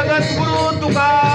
जगद्गुरु तुका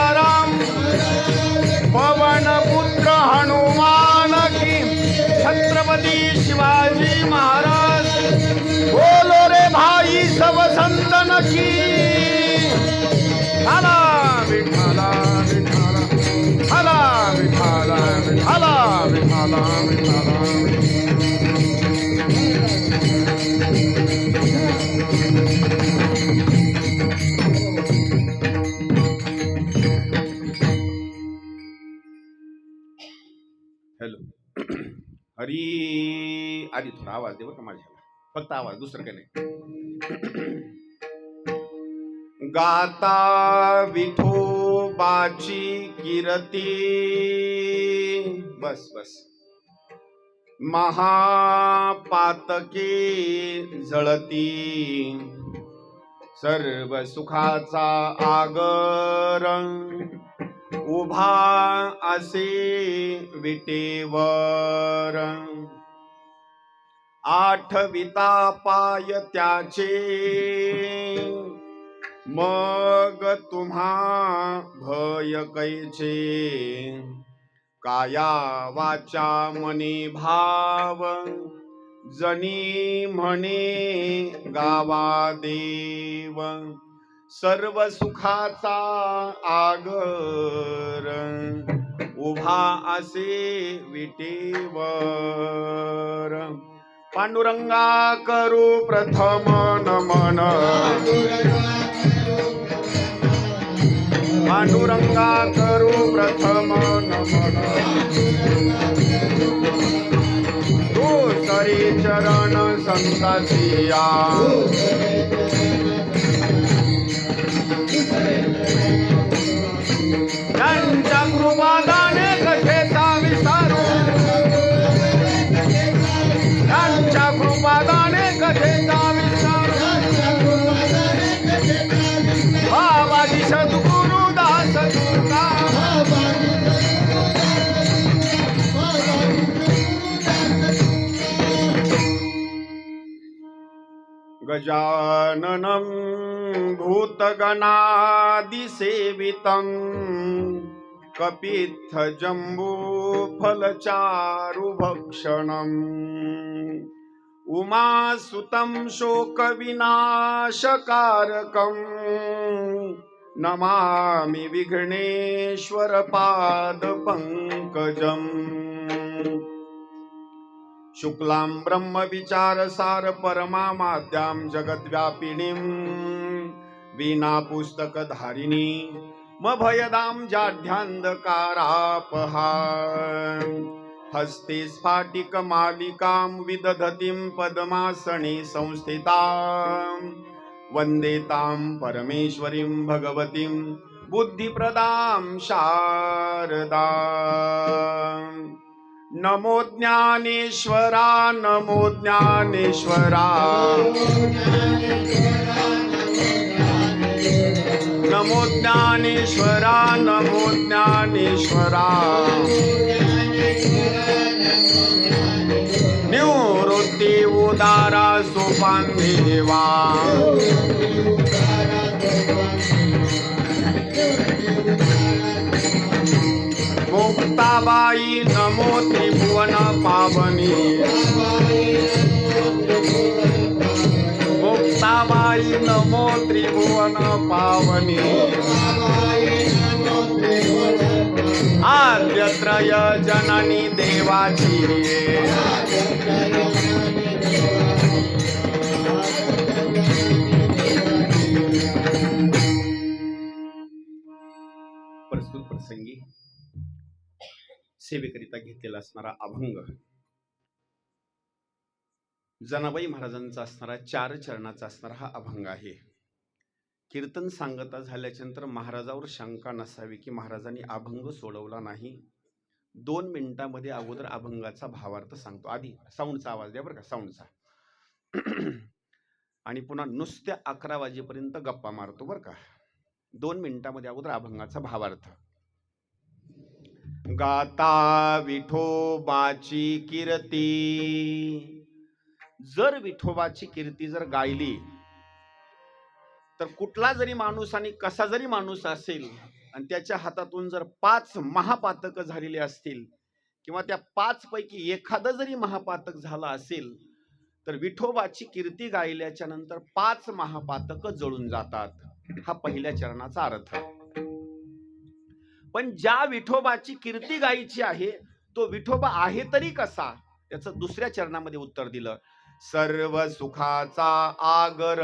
हरी आधी थोडा आवाज दे बरं का माझ्याला. फक्त आवाज दुसरं काही नाही. गाता विठोबाची किरती. बस बस. महापातके जळती. सर्व सुखाचा आगर उभा असे विटेवर. आठविता पाय त्याचे. मग तुम्हा भय कैचे. काया वाचा मनी भाव. जनी म्हणे गावा देव. सर्व सुखाचा आगर उभा असे विटेवर. पांडुरंगा करू प्रथम नमन. पांडुरंगा करू प्रथम नमन. तू सरी चरण संताचिया गजाननं भूतगणादिसेवितं कपित्थजम्बूफलचारुभक्षणम्। उमासुतं शोकविनाशकारकम्। नमामि विघ्नेश्वरपादपङ्कजम्। शुक्लां ब्रह्मविचारसार परमामाद्यां जगद्व्यापिनीं वीणापुस्तकधारिणी मभयदां जाढ्यान्धकारापहा हस्ते स्फाटिकमालिकां विदधतीं पद्मासने संस्थितां वन्दे तां परमेश्वरीं भगवतीं बुद्धिप्रदां शारदाम् नमो ज्ञानेश्वरा नमो ज्ञानेश्वरा। नमो ज्ञानेश्वरा नमो ज्ञानेश्वरा। निवृत्ती उदारा सोपान देवा। मुक्ताबाई नमो त्रिभुवन पावनी। मुक्ताबाई नमो त्रिभुवन पावनी। आद्यत्रय जननी देवाची। प्रस्तुत प्रसंगी सेवेकरिता घेतलेला असणारा अभंग. जनाबाई महाराजांचा असणारा चार चरणाचा असणारा हा अभंग आहे. कीर्तन सांगता झाल्याच्यानंतर महाराजावर शंका नसावी की महाराजांनी अभंग सोडवला नाही. दोन मिनिटांमध्ये अगोदर अभंगाचा भावार्थ सांगतो. आधी साऊंडचा आवाज द्या बरं का साऊंडचा. आणि पुन्हा नुसत्या अकरा वाजेपर्यंत गप्पा मारतो बरं का. दोन मिनिटांमध्ये अगोदर अभंगाचा भावार्थ. गाता विठोबाची कीर्ती. जर विठोबाची कीर्ती जर गायली तर कुठला जरी माणूस आणि कसा जरी माणूस असेल आणि त्याच्या हातातून जर पाच महापातक झालेले असतील किंवा त्या पाच पैकी एखादं जरी महापातक झालं असेल तर विठोबाची कीर्ती गायल्याच्या नंतर पाच महापातक जळून जातात. हा पहिल्या चरणाचा अर्थ. पण ज्या विठोबाची कीर्ती गायीची आहे तो विठोबा आहे तरी कसा? त्याचं दुसऱ्या चरणामध्ये उत्तर दिलं. सर्व सुखाचा आगर.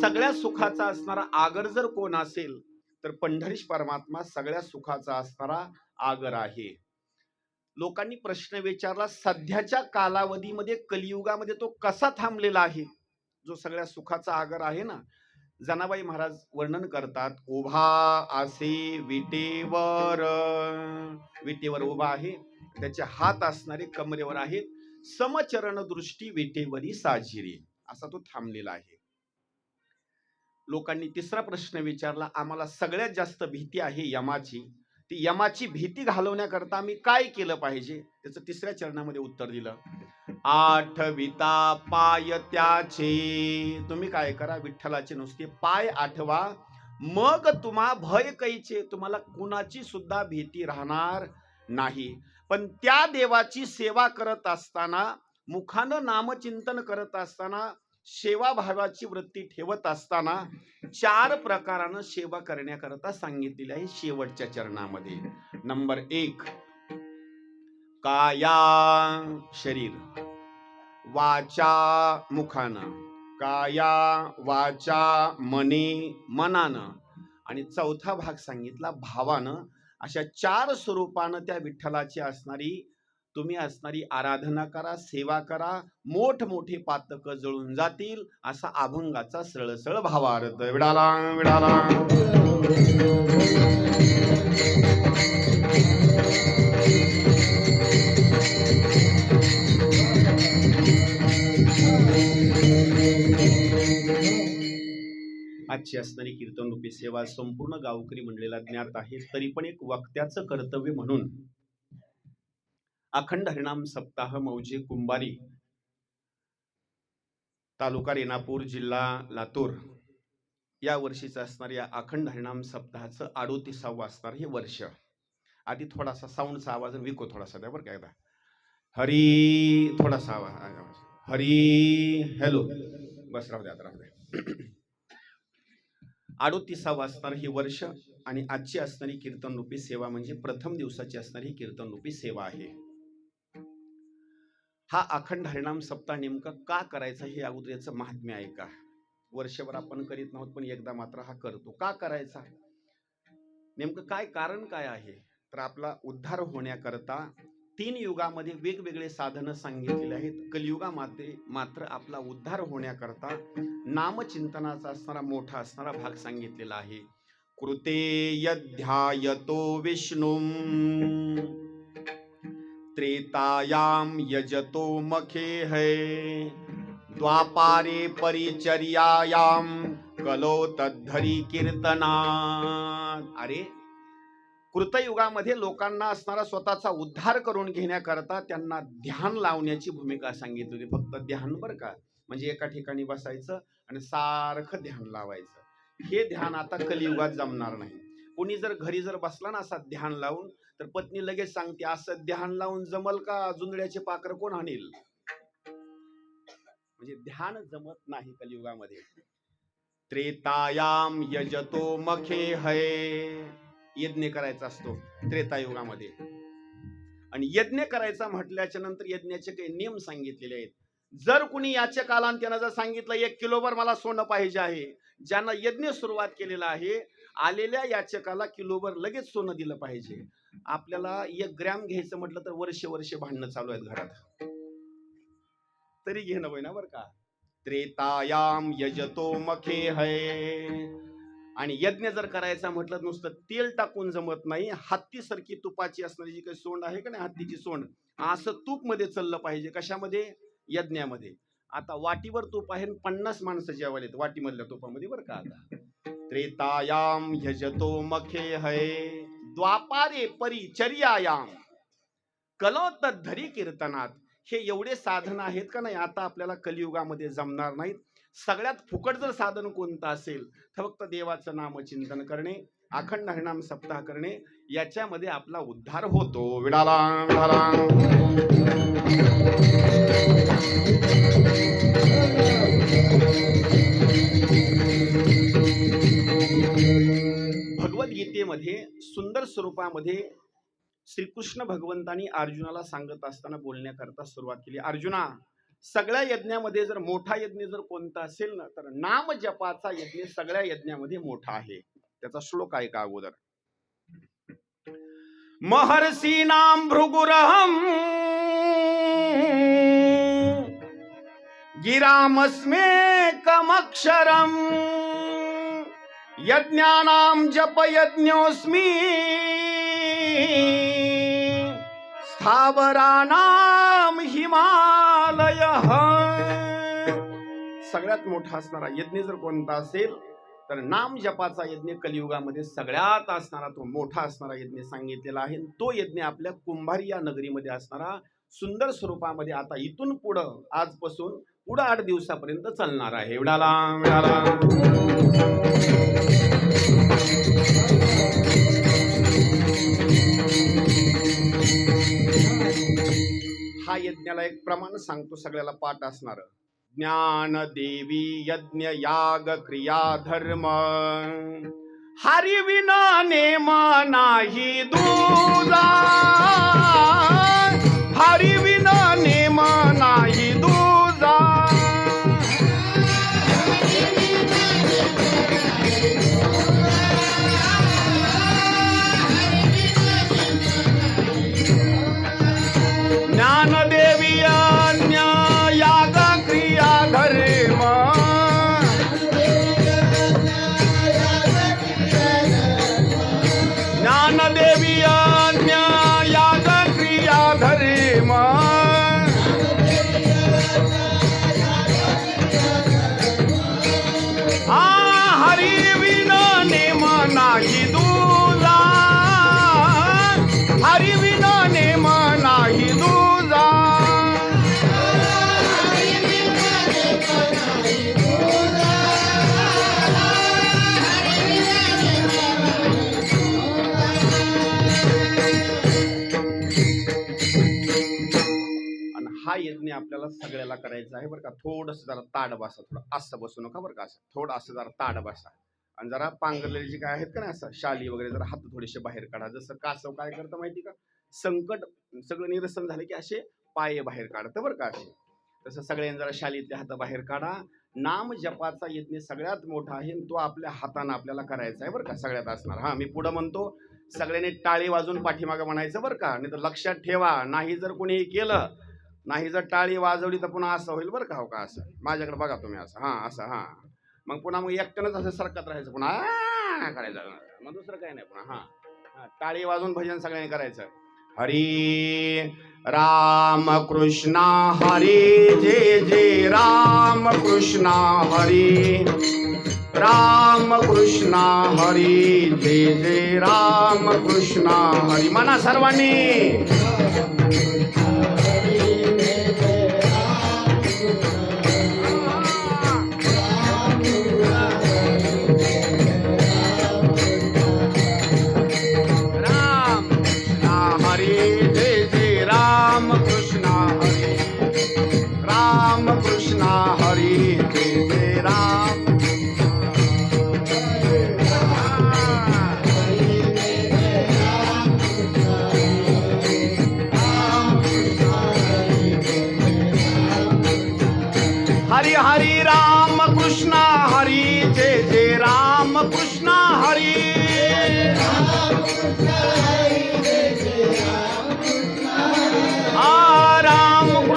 सगळ्या सुखाचा असणारा आगर जर कोण असेल तर पंढरीश परमात्मा सगळ्या सुखाचा असणारा आगर आहे. लोकांनी प्रश्न विचारला सध्याच्या कालावधीमध्ये कलियुगामध्ये तो कसा थांबलेला आहे? जो सगळ्या सुखाचा आगर आहे ना जनाबाई महाराज वर्णन करतात उभा असे विटेवर. विटेवर उभा आहे त्याचे हात असणारे कमरेवर आहेत समचरण दृष्टी विटेवरी साजिरी. असा तो थांबलेला आहे. लोकांनी तिसरा प्रश्न विचारला आम्हाला सगळ्यात जास्त भीती आहे यमाची. ती यमाची भीती घालवण्याकरता मी काय केलं पाहिजे? त्याचं तिसऱ्या चरणामध्ये उत्तर दिलं. आठविता पाय त्याचे. तुम्ही काय करा विठ्ठलाचे नुसते पाय आठवा. मग तुम्हा भय कैचे. तुम्हाला कुणाची सुद्धा भीती राहणार नाही. पण त्या देवाची सेवा करत असताना मुखानं नामचिंतन करत असताना सेवाभावाची वृत्ती ठेवत असताना चार प्रकारानं सेवा करण्याकरता सांगितलेली आहे शेवटच्या चरणामध्ये. नंबर एक काया शरीर वाचा मुखानं काया वाचा मने मनानं. आणि चौथा भाग सांगितला भावानं. अशा चार स्वरूपानं त्या विठ्ठलाची असणारी तुम्ही असणारी आराधना करा सेवा करा मोठमोठे पातक जळून जातील असा अभंगाचा सळसळ भावार्थ विडाला विडाला. आजची असणारी कीर्तन रूपी सेवा संपूर्ण गावकरी मंडळीला ज्ञात आहे तरी पण एक वक्त्याचं कर्तव्य म्हणून अखंड हरिणाम सप्ताह मौजे कुंभारी तालुका रेणापूर जिल्हा लातूर. या वर्षीचं असणार या अखंड हरिणाम सप्ताहाचं अडोतीसावं असणार हे वर्ष. आधी थोडासा साऊंडचा आवाज विको थोडासा त्यावर काय एकदा. हरी थोडासा आवाज. हरी हॅलो. बस राहू द्या राहू द्या. अडोतीसावं असणार हे वर्ष आणि आजची असणारी कीर्तन रूपी सेवा म्हणजे प्रथम दिवसाची असणारी कीर्तन रूपी सेवा आहे. हा अखंड हरिणाम सप्ताह नेमका का करायचा हे अगोदर याचं महात्म्य आहे का? वर्षभर आपण करीत नव्हत पण एकदा मात्र हा करतो. का करायचा? नेमकं काय कारण काय आहे? तर आपला उद्धार होण्याकरता तीन युगामध्ये वेगवेगळे साधनं सांगितलेले आहेत. कलियुगामध्ये मात्र आपला उद्धार होण्याकरता नामचिंतनाचा असणारा मोठा असणारा भाग सांगितलेला आहे. कृते यध्यायतो विष्णू त्रेतायाम यजतो मखे। है द्वापारे परिचर्यायाम कलो तद्धरी कीर्तना अरे कृतयुगामध्ये लोकांना असणारा स्वतःचा उद्धार करून घेण्याकरता त्यांना ध्यान लावण्याची भूमिका सांगितली होती. फक्त ध्यान बरं का? म्हणजे एका ठिकाणी बसायचं आणि सारखं ध्यान लावायचं. हे ध्यान आता कलियुगात जमणार नाही. कोणी जर घरी जर बसला ना असा ध्यान लावून तर पत्नी लगेच सांगते असं ध्यान लावून जमल का? जुंदड्याचे पाकर कोण आणेल म्हणजे ध्यान जमत नाही कलियुगामध्ये. त्रेतायाम यजतो मखे हय. यज्ञ करायचा असतो त्रेतायुगामध्ये. आणि यज्ञ करायचा म्हटल्याच्या नंतर यज्ञाचे काही नियम सांगितलेले आहेत. जर कुणी याच्या कालांत्यानं जर सांगितलं एक किलोभर मला सोनं पाहिजे आहे ज्यानं यज्ञ सुरुवात केलेला आहे आलेल्या याचकाला किलोभर लगेच सोनं दिलं पाहिजे. आपल्याला एक ग्रॅम घ्यायचं म्हटलं तर वर्ष वर्ष भांडणं चालू आहेत घरात. तरी घेणं होईना बरं का. त्रेतायाम यजतो मखे है. आणि यज्ञ जर करायचा म्हटलं नुसतं तेल टाकून जमत नाही हत्तीसारखी तुपाची असणारी जी काही सोंड आहे का नाही हत्तीची सोंड असं तूपमध्ये चाललं पाहिजे. कशामध्ये? यज्ञामध्ये. आता वाटीवर तूप आहे पन्नास माणसं जेवायला आहेत वाटीमधल्या तुपामध्ये बरं का आता. त्रेतायाम यजतो मखे हय द्वापारे परिचर्यायाम धरी कीर्तनात हे एवढे साधन आहेत का नाही आता आपल्याला कलियुगामध्ये जमणार नाहीत. सगळ्यात फुकट जर साधन कोणतं असेल तर फक्त देवाचं नाम चिंतन करणे अखंड हरिणाम सप्ताह करणे याच्यामध्ये आपला उद्धार होतो. विडाला विडाला गीतेमध्ये सुंदर स्वरूपामध्ये श्रीकृष्ण भगवंतानी अर्जुनाला सांगत असताना बोलण्याकरता सुरुवात केली. अर्जुना सगळ्या यज्ञामध्ये जर मोठा यज्ञ जर कोणता असेल ना तर नाम जपाचा यज्ञ सगळ्या यज्ञामध्ये मोठा आहे. त्याचा श्लोक आहे का अगोदर? महर्षी नाम भृगुरहम गिरामस्मेकमक्षरम यज्ञानाम जप यज्ञोस्मी स्थावरानाम हिमालय सगळ्यात मोठा असणारा यज्ञ जर कोणता असेल तर नाम जपाचा यज्ञ कलियुगामध्ये सगळ्यात असणारा तो मोठा असणारा यज्ञ सांगितलेला आहे. तो यज्ञ आपल्या कुंभारी या नगरीमध्ये असणारा सुंदर स्वरूपामध्ये आता इथून पुढं आजपासून पुढं आठ दिवसापर्यंत चालणार आहे. एवढाला हा यज्ञाला एक प्रमाण सांगतो सगळ्याला पाठ असणार. ज्ञान देवी यज्ञ याग क्रिया धर्म. हरिविना नेम नाही दूजा. हरिविना नेम नाही दूजा. आपल्याला करायचं आहे बरं का. थोडस जरा ताड बसा थोडं. असं बसू नका बरं का असं. थोडं असं जरा ताड बसा. आणि जरा पांघरलेले जे काय आहेत का नाही असं शाली वगैरे जरा हात थोडेसे बाहेर काढा. जसं कासव काय करतं माहिती का? संकट सगळं निरसन झालं की असे पाय बाहेर काढतं बरं का असे. तसं सगळ्यांनी जरा शालीतले हात बाहेर काढा. नाम जपाचा यज्ञ सगळ्यात मोठा आहे तो आपल्या हातानं आपल्याला करायचा आहे बरं का सगळ्यात असणार. हा मी पुढं म्हणतो सगळ्यांनी टाळी वाजून पाठीमागं म्हणायचं बरं का. नाही तर लक्षात ठेवा नाही जर कोणी केलं नाही जर टाळी वाजवली तर पुन्हा असं होईल बरं का हो का असं? माझ्याकडे बघा तुम्ही असं. हां असं हां. मग पुन्हा मग एकट्यानंच असं सरकत राहायचं पुन्हा. करायचं. मग दुसरं काही नाही पुन्हा. हां. टाळी वाजवून भजन सगळ्यांनी करायचं. हरी राम कृष्णा हरी जे जे. राम कृष्णा हरी. राम कृष्णा हरी जे जे. राम कृष्णा हरी. म्हणा सर्वांनी.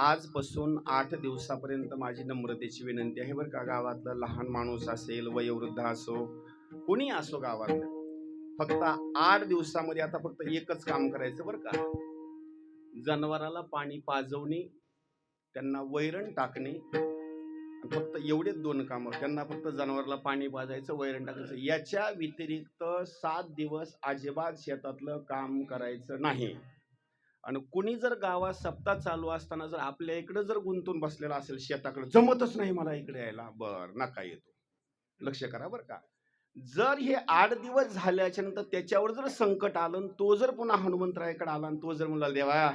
आजपासून आठ दिवसापर्यंत माझी नम्रतेची विनंती आहे बरं का गावातलं लहान माणूस असेल वयोवृद्ध असो कोणी असो गावात फक्त आठ दिवसामध्ये आता फक्त एकच काम करायचं बरं का. जनावराला पाणी पाजवणे त्यांना वैरण टाकणे फक्त एवढेच दोन कामं त्यांना फक्त जनावराला पाणी पाजायचं वैरण टाकायचं. याच्या व्यतिरिक्त सात दिवस अजिबात शेतातलं काम करायचं नाही. आणि कुणी जर गावात सप्ताह चालू असताना जर आपल्या इकडे जर गुंतून बसलेला असेल शेताकडे जमतच नाही मला इकडे यायला. बर नका येतो. लक्ष करा बरं का. जर हे आठ दिवस झाल्याच्यानंतर त्याच्यावर जर संकट आलं आणि तो जर पुन्हा हनुमंतरायकडे आला आणि तो जर म्हणला देवा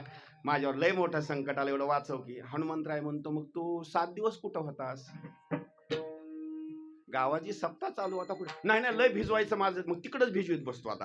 माझ्यावर लय मोठं संकट आलं एवढं वाचव की. हनुमंतराय म्हणतो मग तू सात दिवस कुठं होतास? गावाची सप्ताह चालू आता कुठे? नाही नाही लय भिजवायचं माझं. मग तिकडंच भिजवीत बसतो आता.